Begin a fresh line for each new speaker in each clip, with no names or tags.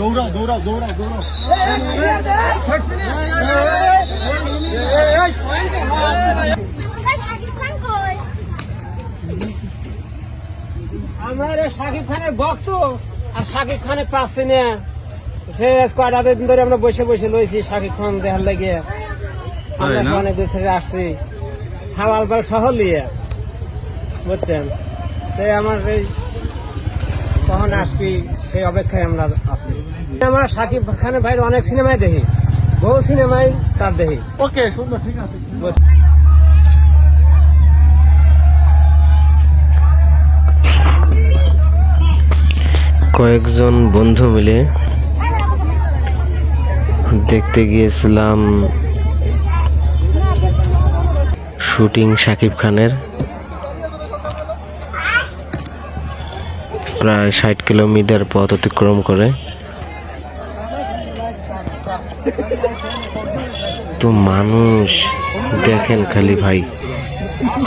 দৌড়াও দৌড়াও দৌড়াও দৌড়াও
আমার এই শাকিব খানের ভক্ত আর শাকিব খানের পাচ্ছে না সে কয়টা দিন ধরে আমরা বসে বসে লইছি শাকিব খান দেখার লেগে। আমরা
না?
অনেক দূর থেকে আসছি। সাওয়াল পাল সহ নিয়ে বুঝছেন? তাই আমার এই কখন আসবি। সেই অপেক্ষায় আমরা আছি। আমরা শাকিব খানের ভাইয়ের অনেক সিনেমায় দেখি। বহু সিনেমায় তার দেখি।
ওকে সুন্দর ঠিক আছে।
কয়েকজন বন্ধু মিলে দেখতে গিয়েছিলাম শুটিং শাকিব খানের। প্রায় ষাট কিলোমিটার পথ অতিক্রম করে। তো মানুষ, দেখেন খালি ভাই,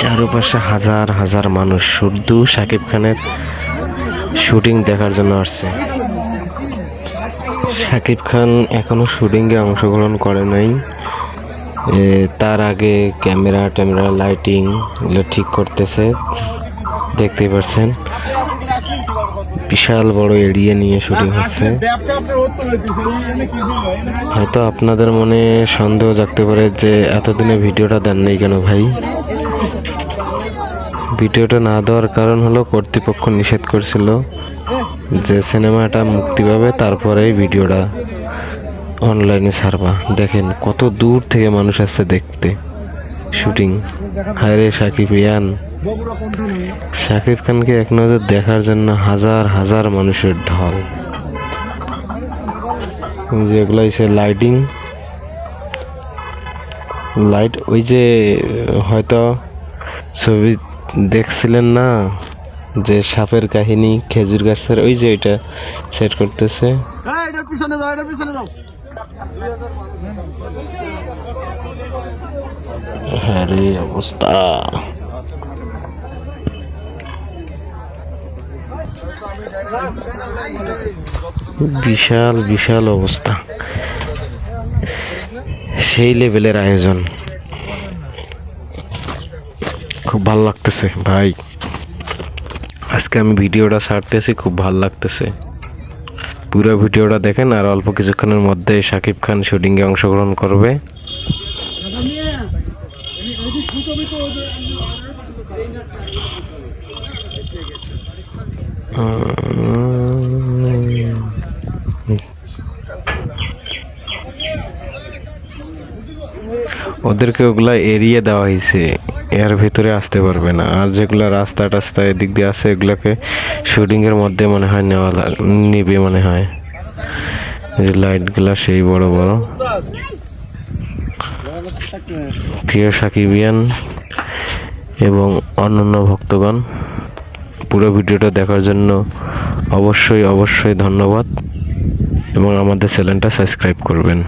চারপাশে হাজার হাজার মানুষ। শুধু শাকিব খানের শুটিং দেখার জন্য আসছে। শাকিব খান এখনও শুটিংয়ে অংশগ্রহণ করে নাই। তার আগে ক্যামেরা, ট্যামেরা, লাইটিং এগুলো ঠিক করতেছে। দেখতেই পাচ্ছেন বিশাল বড় এরিয়া নিয়ে শুটিং হচ্ছে। হয়তো আপনাদের মনে সন্দেহ জাগতে পারে যে এতদিনে ভিডিওটা দেন নাই কেন ভাই? ভিডিওটা না দেওয়ার কারণ হলো কর্তৃপক্ষ নিষেধ করছিল যে সিনেমাটা মুক্তি পাবে তারপরেই ভিডিওটা অনলাইনে ছাড়বা। দেখেন কত দূর থেকে মানুষ আসছে দেখতে। শুটিং। হায় রে সাকিব ইয়ান। শাকিব খানকে এক নজর দেখার জন্য হাজার হাজার মানুষের ঢল। যেগুলো লাইটিং লাইট ওই যে হয়তো ছবি দেখছিলেন না যে সাপের কাহিনী খেজুর গাছের ওই যে এটা সেট করতেছে।
পিছনে যাও এটার পিছনে যাও।
হ্যাঁ রে অবস্থা। বিশাল বিশাল অবস্থা। সেই লেভেলের আয়োজন। খুব ভালো লাগতেছে, ভাই। আজকে আমি ভিডিওটা ছাড়তেছি, খুব ভালো লাগতেছে। পুরো ভিডিওটা দেখেন, আর অল্প কিছুক্ষণের মধ্যে শাকিব খান শুটিংয়ে অংশগ্রহণ করবে। ওদেরকে ওগুলা এরিয়ে দেওয়া হয়েছে। এর ভিতরে আসতে পারবে না। আর যেগুলা রাস্তা টাস্তা এদিক দিয়ে আছে, এগুলোকে শুটিং এর মধ্যে মনে হয় নেওয়া নিবে মনে হয়। যে লাইটগুলা সেই বড় বড়। প্রিয় সাকিবিয়ান এবং অন্যান্য ভক্তগণ। পুরো ভিডিওটা দেখার জন্য অবশ্যই অবশ্যই ধন্যবাদ এবং আমাদের চ্যানেলটা সাবস্ক্রাইব করবেন।